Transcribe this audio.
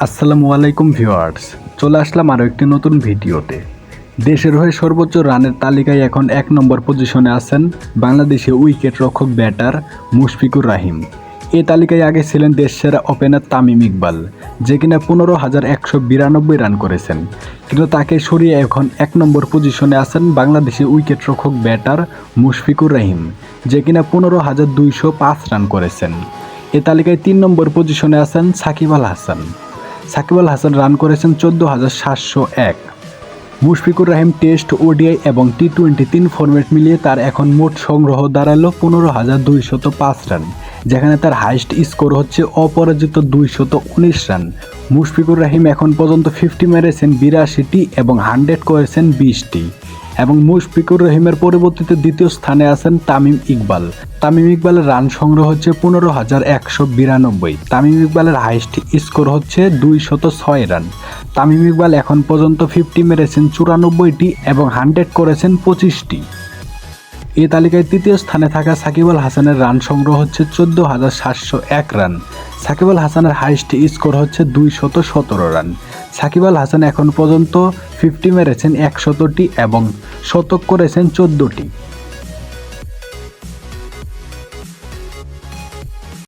আসসালামু আলাইকুম ভিউয়ার্স, চলে আসলাম আরও একটি নতুন ভিডিওতে। দেশের হয়ে সর্বোচ্চ রানের তালিকায় এখন এক নম্বর পজিশনে আছেন বাংলাদেশে উইকেট রক্ষক ব্যাটার মুশফিকুর রাহিম। এ তালিকায় আগে ছিলেন দেশসেরা ওপেনার তামিম ইকবাল, যে কিনা পনেরো হাজার একশো বিরানব্বই রান করেছেন। কিন্তু তাকে সরিয়ে এখন এক নম্বর পজিশনে আছেন বাংলাদেশে উইকেট রক্ষক ব্যাটার মুশফিকুর রাহিম, যে কিনা পনেরো হাজার দুইশো পাঁচ রান করেছেন। এ তালিকায় তিন নম্বর পজিশনে আছেন সাকিব আল হাসান। সাকিব আল হাসান রান করেছেন চোদ্দ হাজার সাতশো এক। মুশফিকুর রাহিম টেস্ট, ওডিআই এবং টি টোয়েন্টি তিন ফরম্যাট মিলিয়ে তার এখন মোট সংগ্রহ দাঁড়াল পনেরো হাজার দুইশত পাঁচ রান, যেখানে তার হাইস্ট স্কোর হচ্ছে অপরাজিত দুইশত উনিশ রান। মুশফিকুর রাহিম এখন পর্যন্ত ফিফটি মেরেছেন বিরাশিটি এবং হান্ড্রেড করেছেন বিশটি। এবং মুশফিকুর রহিমের পরবর্তীতে দ্বিতীয় স্থানে আছেন তামিম ইকবাল। তামিম ইকবালের রান সংগ্রহ হচ্ছে পনেরো হাজার একশো বিরানব্বই। তামিম ইকবালের হাইস্ট স্কোর হচ্ছে দুইশত ছয় রান। তামিম ইকবাল এখন পর্যন্ত ফিফটি মেরেছেন চুরানব্বইটি এবং হান্ড্রেড করেছেন পঁচিশটি। এই তালিকায় তৃতীয় স্থানে থাকা সাকিব আল হাসানের রান সংগ্রহ হচ্ছে চোদ্দ হাজার সাতশো এক রান। সাকিব আল হাসানের হাইস্ট স্কোর হচ্ছে দুইশত সতেরো রান। সাকিব আল হাসান এখন পর্যন্ত ফিফটি মেরেছেন একশতটি এবং শতক করেছেন চোদ্দোটি।